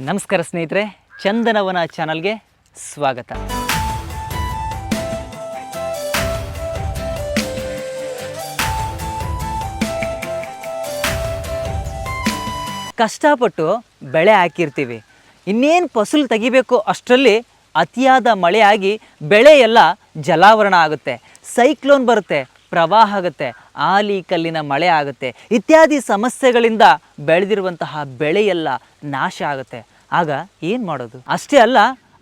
ನಮಸ್ಕಾರ ಸ್ನೇಹಿತರೆ, ಚಂದನವನ ಚಾನಲ್ಗೆ ಸ್ವಾಗತ. ಕಷ್ಟಪಟ್ಟು ಬೆಳೆ ಹಾಕಿರ್ತೀವಿ. ಇನ್ನೇನು ಫಸಲು ತೆಗಿಬೇಕು ಅಷ್ಟರಲ್ಲಿ ಅತಿಯಾದ ಮಳೆಯಾಗಿ ಬೆಳೆ ಎಲ್ಲ ಜಲಾವರಣ ಆಗುತ್ತೆ. ಸೈಕ್ಲೋನ್ ಬರುತ್ತೆ ಪ್ರವಾಹ ಆಗುತ್ತೆ ಆಲಿ ಕಲ್ಲಿನ ಮಳೆ ಆಗುತ್ತೆ, ಇತ್ಯಾದಿ ಸಮಸ್ಯೆಗಳಿಂದ ಬೆಳೆದಿರುವಂತಹ ಬೆಳೆಯೆಲ್ಲ ನಾಶ ಆಗುತ್ತೆ. ಆಗ ಏನು ಮಾಡೋದು? ಅಷ್ಟೇ ಅಲ್ಲ,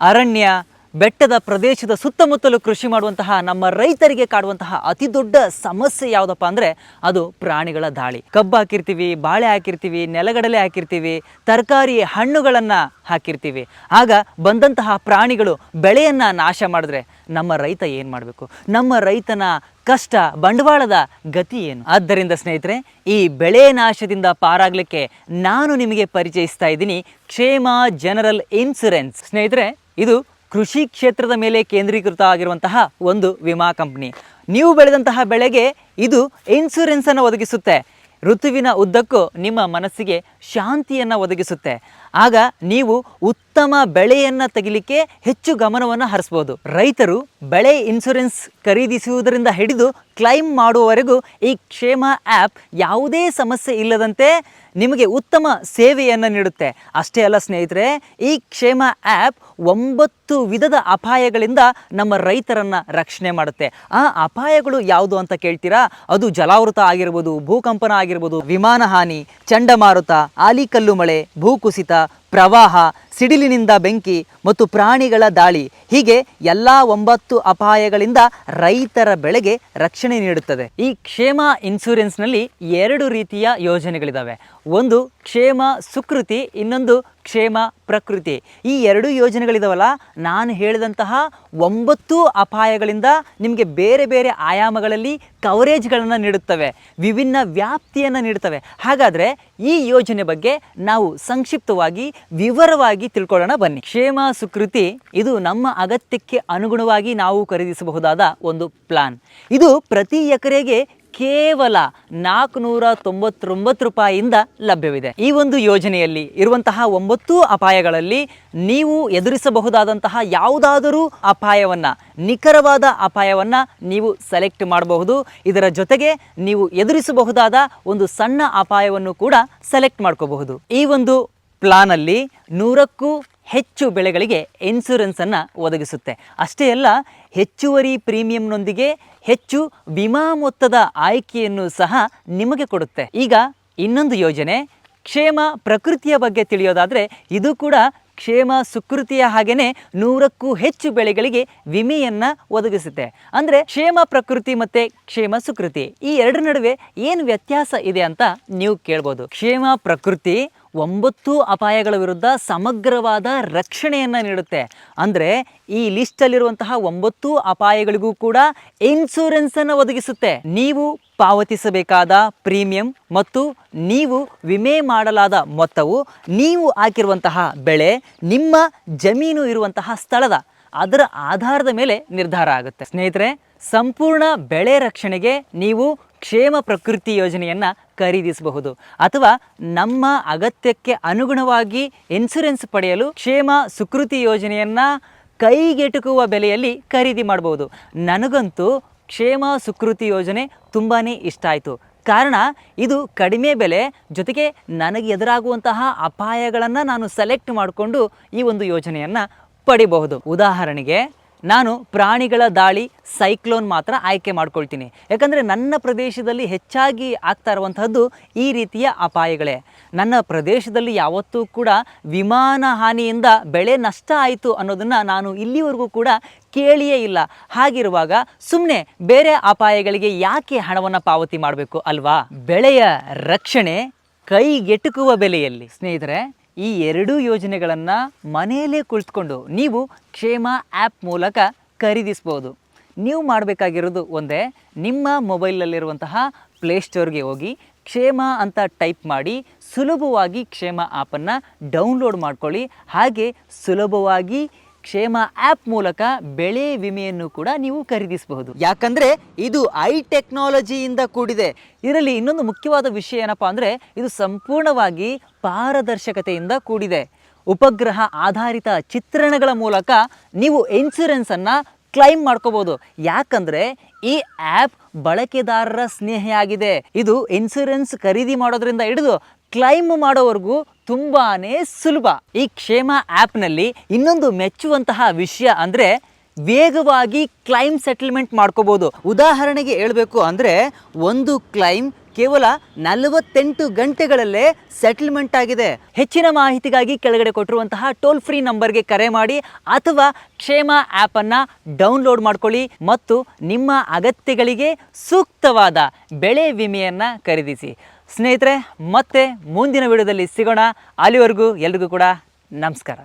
ಅರಣ್ಯ ಬೆಟ್ಟದ ಪ್ರದೇಶದ ಸುತ್ತಮುತ್ತಲು ಕೃಷಿ ಮಾಡುವಂತಹ ನಮ್ಮ ರೈತರಿಗೆ ಕಾಡುವಂತಹ ಅತಿ ದೊಡ್ಡ ಸಮಸ್ಯೆ ಯಾವುದಪ್ಪ ಅಂದರೆ ಅದು ಪ್ರಾಣಿಗಳ ದಾಳಿ. ಕಬ್ಬು ಹಾಕಿರ್ತೀವಿ, ಬಾಳೆ ಹಾಕಿರ್ತೀವಿ, ನೆಲಗಡಲೆ ಹಾಕಿರ್ತೀವಿ, ತರಕಾರಿ ಹಣ್ಣುಗಳನ್ನು ಹಾಕಿರ್ತೀವಿ. ಆಗ ಬಂದಂತಹ ಪ್ರಾಣಿಗಳು ಬೆಳೆಯನ್ನು ನಾಶ ಮಾಡಿದ್ರೆ ನಮ್ಮ ರೈತ ಏನು ಮಾಡಬೇಕು? ನಮ್ಮ ರೈತನ ಕಷ್ಟ ಬಂಡವಾಳದ ಗತಿ ಏನು? ಆದ್ದರಿಂದ ಸ್ನೇಹಿತರೆ, ಈ ಬೆಳೆ ನಾಶದಿಂದ ಪಾರಾಗಲಿಕ್ಕೆ ನಾನು ನಿಮಗೆ ಪರಿಚಯಿಸ್ತಾ ಇದ್ದೀನಿ ಕ್ಷೇಮ ಜನರಲ್ ಇನ್ಸುರೆನ್ಸ್. ಸ್ನೇಹಿತರೆ, ಇದು ಕೃಷಿ ಕ್ಷೇತ್ರದ ಮೇಲೆ ಕೇಂದ್ರೀಕೃತ ಆಗಿರುವಂತಹ ಒಂದು ವಿಮಾ ಕಂಪ್ನಿ. ನೀವು ಬೆಳೆದಂತಹ ಬೆಳೆಗೆ ಇದು ಇನ್ಸೂರೆನ್ಸನ್ನು ಒದಗಿಸುತ್ತೆ. ಋತುವಿನ ಉದ್ದಕ್ಕೂ ನಿಮ್ಮ ಮನಸ್ಸಿಗೆ ಶಾಂತಿಯನ್ನು ಒದಗಿಸುತ್ತೆ. ಆಗ ನೀವು ಉತ್ತಮ ಬೆಳೆಯನ್ನು ತೆಗಿಲಿಕ್ಕೆ ಹೆಚ್ಚು ಗಮನವನ್ನು ಹರಿಸ್ಬೋದು. ರೈತರು ಬೆಳೆ ಇನ್ಸೂರೆನ್ಸ್ ಖರೀದಿಸುವುದರಿಂದ ಹಿಡಿದು ಕ್ಲೈಮ್ ಮಾಡುವವರೆಗೂ ಈ ಕ್ಷೇಮ ಆ್ಯಪ್ ಯಾವುದೇ ಸಮಸ್ಯೆ ಇಲ್ಲದಂತೆ ನಿಮಗೆ ಉತ್ತಮ ಸೇವೆಯನ್ನು ನೀಡುತ್ತೆ. ಅಷ್ಟೇ ಅಲ್ಲ ಸ್ನೇಹಿತರೆ, ಈ ಕ್ಷೇಮ ಆ್ಯಪ್ ಒಂಬತ್ತು ವಿಧದ ಅಪಾಯಗಳಿಂದ ನಮ್ಮ ರೈತರನ್ನು ರಕ್ಷಣೆ ಮಾಡುತ್ತೆ. ಆ ಅಪಾಯಗಳು ಯಾವುದು ಅಂತ ಕೇಳ್ತೀರಾ? ಅದು ಜಲಾವೃತ ಆಗಿರ್ಬೋದು, ಭೂಕಂಪನ ಆಗಿರ್ಬೋದು, ವಿಮಾನ ಹಾನಿ, ಚಂಡಮಾರುತ, ಆಲಿಕಲ್ಲು ಮಳೆ, ಭೂಕುಸಿತ ಪ್ರವಾಹ, ಸಿಡಿಲಿನಿಂದ ಬೆಂಕಿ ಮತ್ತು ಪ್ರಾಣಿಗಳ ದಾಳಿ ಹೀಗೆ ಎಲ್ಲ ಒಂಬತ್ತು ಅಪಾಯಗಳಿಂದ ರೈತರ ಬೆಳೆಗೆ ರಕ್ಷಣೆ ನೀಡುತ್ತದೆ. ಈ ಕ್ಷೇಮ ಇನ್ಸೂರೆನ್ಸ್ನಲ್ಲಿ ಎರಡು ರೀತಿಯ ಯೋಜನೆಗಳಿದ್ದಾವೆ ಒಂದು ಕ್ಷೇಮ ಸುಕೃತಿ, ಇನ್ನೊಂದು ಕ್ಷೇಮ ಪ್ರಕೃತಿ. ಈ ಎರಡು ಯೋಜನೆಗಳಿದಾವಲ್ಲ, ನಾನು ಹೇಳಿದಂತಹ ಒಂಬತ್ತು ಅಪಾಯಗಳಿಂದ ನಿಮಗೆ ಬೇರೆ ಬೇರೆ ಆಯಾಮಗಳಲ್ಲಿ ಕವರೇಜ್ಗಳನ್ನು ನೀಡುತ್ತವೆ, ವಿಭಿನ್ನ ವ್ಯಾಪ್ತಿಯನ್ನು ನೀಡುತ್ತವೆ. ಹಾಗಾದರೆ ಈ ಯೋಜನೆ ಬಗ್ಗೆ ನಾವು ಸಂಕ್ಷಿಪ್ತವಾಗಿ, ವಿವರವಾಗಿ ತಿಳ್ಕೊಳ್ಳೋಣ ಬನ್ನಿ. ಕ್ಷೇಮ ಸುಕೃತಿ, ಇದು ನಮ್ಮ ಅಗತ್ಯಕ್ಕೆ ಅನುಗುಣವಾಗಿ ನಾವು ಖರೀದಿಸಬಹುದಾದ ಒಂದು ಪ್ಲಾನ್. ಇದು ಪ್ರತಿ ಎಕರೆಗೆ ಕೇವಲ ನಾಲ್ಕುನೂರ ತೊಂಬತ್ತೊಂಬತ್ತು ರೂಪಾಯಿಯಿಂದ ಲಭ್ಯವಿದೆ. ಈ ಒಂದು ಯೋಜನೆಯಲ್ಲಿ ಇರುವಂತಹ ಒಂಬತ್ತು ಅಪಾಯಗಳಲ್ಲಿ ನೀವು ಎದುರಿಸಬಹುದಾದಂತಹ ಯಾವುದಾದರೂ ಅಪಾಯವನ್ನು, ನಿಖರವಾದ ಅಪಾಯವನ್ನು ನೀವು ಸೆಲೆಕ್ಟ್ ಮಾಡಬಹುದು. ಇದರ ಜೊತೆಗೆ ನೀವು ಎದುರಿಸಬಹುದಾದ ಒಂದು ಸಣ್ಣ ಅಪಾಯವನ್ನು ಕೂಡ ಸೆಲೆಕ್ಟ್ ಮಾಡ್ಕೋಬಹುದು. ಈ ಒಂದು ಪ್ಲಾನಲ್ಲಿ ನೂರಕ್ಕೂ ಹೆಚ್ಚು ಬೆಳೆಗಳಿಗೆ ಇನ್ಸೂರೆನ್ಸನ್ನು ಒದಗಿಸುತ್ತೆ. ಅಷ್ಟೇ ಅಲ್ಲ, ಹೆಚ್ಚುವರಿ ಪ್ರೀಮಿಯಂನೊಂದಿಗೆ ಹೆಚ್ಚು ವಿಮಾ ಮೊತ್ತದ ಆಯ್ಕೆಯನ್ನು ಸಹ ನಿಮಗೆ ಕೊಡುತ್ತೆ. ಈಗ ಇನ್ನೊಂದು ಯೋಜನೆ, ಕ್ಷೇಮ ಪ್ರಕೃತಿಯ ಬಗ್ಗೆ ತಿಳಿಯೋದಾದರೆ, ಇದು ಕೂಡ ಕ್ಷೇಮ ಸುಕೃತಿಯ ಹಾಗೆಯೇ ನೂರಕ್ಕೂ ಹೆಚ್ಚು ಬೆಳೆಗಳಿಗೆ ವಿಮೆಯನ್ನು ಒದಗಿಸುತ್ತೆ. ಅಂದರೆ ಕ್ಷೇಮ ಪ್ರಕೃತಿ ಮತ್ತು ಕ್ಷೇಮ ಸುಕೃತಿ, ಈ ಎರಡರ ನಡುವೆ ಏನು ವ್ಯತ್ಯಾಸ ಇದೆ ಅಂತ ನೀವು ಕೇಳ್ಬೋದು. ಕ್ಷೇಮ ಪ್ರಕೃತಿ ಒಂಬತ್ತು ಅಪಾಯಗಳ ವಿರುದ್ಧ ಸಮಗ್ರವಾದ ರಕ್ಷಣೆಯನ್ನು ನೀಡುತ್ತೆ. ಅಂದರೆ ಈ ಲಿಸ್ಟಲ್ಲಿರುವಂತಹ ಒಂಬತ್ತು ಅಪಾಯಗಳಿಗೂ ಕೂಡ ಇನ್ಸೂರೆನ್ಸನ್ನು ಒದಗಿಸುತ್ತೆ. ನೀವು ಪಾವತಿಸಬೇಕಾದ ಪ್ರೀಮಿಯಂ ಮತ್ತು ನೀವು ವಿಮೆ ಮಾಡಲಾದ ಮೊತ್ತವು ನೀವು ಹಾಕಿರುವಂತಹ ಬೆಳೆ, ನಿಮ್ಮ ಜಮೀನು ಇರುವಂತಹ ಸ್ಥಳದ, ಅದರ ಆಧಾರದ ಮೇಲೆ ನಿರ್ಧಾರ ಆಗುತ್ತೆ. ಸ್ನೇಹಿತರೆ, ಸಂಪೂರ್ಣ ಬೆಳೆ ರಕ್ಷಣೆಗೆ ನೀವು ಕ್ಷೇಮ ಪ್ರಕೃತಿ ಯೋಜನೆಯನ್ನು ಖರೀದಿಸಬಹುದು ಅಥವಾ ನಮ್ಮ ಅಗತ್ಯಕ್ಕೆ ಅನುಗುಣವಾಗಿ ಇನ್ಸುರೆನ್ಸ್ ಪಡೆಯಲು ಕ್ಷೇಮ ಸುಕೃತಿ ಯೋಜನೆಯನ್ನು ಕೈಗೆಟುಕುವ ಬೆಲೆಯಲ್ಲಿ ಖರೀದಿ ಮಾಡಬಹುದು. ನನಗಂತೂ ಕ್ಷೇಮ ಸುಕೃತಿ ಯೋಜನೆ ತುಂಬಾ ಇಷ್ಟ ಆಯಿತು. ಕಾರಣ, ಇದು ಕಡಿಮೆ ಬೆಲೆ ಜೊತೆಗೆ ನನಗೆ ಎದುರಾಗುವಂತಹ ಅಪಾಯಗಳನ್ನು ನಾನು ಸೆಲೆಕ್ಟ್ ಮಾಡಿಕೊಂಡು ಈ ಒಂದು ಯೋಜನೆಯನ್ನು ಪಡಿಬಹುದು. ಉದಾಹರಣೆಗೆ ನಾನು ಪ್ರಾಣಿಗಳ ದಾಳಿ, ಸೈಕ್ಲೋನ್ ಮಾತ್ರ ಆಯ್ಕೆ ಮಾಡ್ಕೊಳ್ತೀನಿ. ಯಾಕಂದರೆ ನನ್ನ ಪ್ರದೇಶದಲ್ಲಿ ಹೆಚ್ಚಾಗಿ ಆಗ್ತಾ ಇರುವಂಥದ್ದು ಈ ರೀತಿಯ ಅಪಾಯಗಳೇ. ನನ್ನ ಪ್ರದೇಶದಲ್ಲಿ ಯಾವತ್ತೂ ಕೂಡ ವಿಮಾನ ಹಾನಿಯಿಂದ ಬೆಳೆ ನಷ್ಟ ಆಯಿತು ಅನ್ನೋದನ್ನು ನಾನು ಇಲ್ಲಿವರೆಗೂ ಕೂಡ ಕೇಳಿಯೇ ಇಲ್ಲ. ಹಾಗಿರುವಾಗ ಸುಮ್ಮನೆ ಬೇರೆ ಅಪಾಯಗಳಿಗೆ ಯಾಕೆ ಹಣವನ್ನು ಪಾವತಿ ಮಾಡಬೇಕು ಅಲ್ವಾ? ಬೆಳೆಯ ರಕ್ಷಣೆ ಕೈಗೆಟುಕುವ ಬೆಲೆಯಲ್ಲಿ. ಸ್ನೇಹಿತರೆ ಈ ಎರಡೂ ಯೋಜನೆಗಳನ್ನು ಮನೆಯಲ್ಲೇ ಕುಳಿತುಕೊಂಡು ನೀವು ಕ್ಷೇಮ ಆ್ಯಪ್ ಮೂಲಕ ಖರೀದಿಸ್ಬೋದು. ನೀವು ಮಾಡಬೇಕಾಗಿರೋದು ಒಂದೇ, ನಿಮ್ಮ ಮೊಬೈಲಲ್ಲಿರುವಂತಹ ಪ್ಲೇಸ್ಟೋರ್ಗೆ ಹೋಗಿ ಕ್ಷೇಮ ಅಂತ ಟೈಪ್ ಮಾಡಿ ಸುಲಭವಾಗಿ ಕ್ಷೇಮ ಆ್ಯಪನ್ನು ಡೌನ್ಲೋಡ್ ಮಾಡ್ಕೊಳ್ಳಿ. ಹಾಗೆ ಸುಲಭವಾಗಿ ಕ್ಷೇಮ ಆ್ಯಪ್ ಮೂಲಕ ಬೆಳೆ ವಿಮೆಯನ್ನು ಕೂಡ ನೀವು ಖರೀದಿಸಬಹುದು. ಯಾಕಂದರೆ ಇದು ಐ ಟೆಕ್ನಾಲಜಿಯಿಂದ ಕೂಡಿದೆ. ಇದರಲ್ಲಿ ಇನ್ನೊಂದು ಮುಖ್ಯವಾದ ವಿಷಯ ಏನಪ್ಪ ಅಂದರೆ ಇದು ಸಂಪೂರ್ಣವಾಗಿ ಪಾರದರ್ಶಕತೆಯಿಂದ ಕೂಡಿದೆ. ಉಪಗ್ರಹ ಆಧಾರಿತ ಚಿತ್ರಣಗಳ ಮೂಲಕ ನೀವು ಇನ್ಸೂರೆನ್ಸನ್ನು ಕ್ಲೈಮ್ ಮಾಡ್ಕೋಬೋದು ಯಾಕಂದರೆ ಈ ಆ್ಯಪ್ ಬಳಕೆದಾರರ ಸ್ನೇಹಿಯಾಗಿದೆ ಇದು ಇನ್ಸೂರೆನ್ಸ್ ಖರೀದಿ ಮಾಡೋದ್ರಿಂದ ಹಿಡಿದು ಕ್ಲೈಮ್ ಮಾಡೋವರೆಗೂ ತುಂಬಾ ಸುಲಭ. ಈ ಕ್ಷೇಮ ಆ್ಯಪ್ನಲ್ಲಿ ಇನ್ನೊಂದು ಮೆಚ್ಚುವಂತಹ ವಿಷಯ ಅಂದರೆ ವೇಗವಾಗಿ ಕ್ಲೈಮ್ ಸೆಟಲ್ಮೆಂಟ್ ಮಾಡ್ಕೋಬೋದು. ಉದಾಹರಣೆಗೆ ಹೇಳಬೇಕು ಅಂದರೆ ಒಂದು ಕ್ಲೈಮ್ ಕೇವಲ ನಲವತ್ತೆಂಟು ಗಂಟೆಗಳಲ್ಲೇ ಸೆಟಲ್ಮೆಂಟ್ ಆಗಿದೆ. ಹೆಚ್ಚಿನ ಮಾಹಿತಿಗಾಗಿ ಕೆಳಗಡೆ ಕೊಟ್ಟಿರುವಂತಹ ಟೋಲ್ ಫ್ರೀ ನಂಬರ್ಗೆ ಕರೆ ಮಾಡಿ ಅಥವಾ ಕ್ಷೇಮ ಆ್ಯಪನ್ನು ಡೌನ್ಲೋಡ್ ಮಾಡ್ಕೊಳ್ಳಿ ಮತ್ತು ನಿಮ್ಮ ಅಗತ್ಯಗಳಿಗೆ ಸೂಕ್ತವಾದ ಬೆಳೆ ವಿಮೆಯನ್ನು ಖರೀದಿಸಿ. ಸ್ನೇಹಿತರೆ ಮತ್ತೆ ಮುಂದಿನ ವಿಡಿಯೋದಲ್ಲಿ ಸಿಗೋಣ. ಅಲ್ಲಿವರೆಗೂ ಎಲ್ರಿಗೂ ಕೂಡ ನಮಸ್ಕಾರ.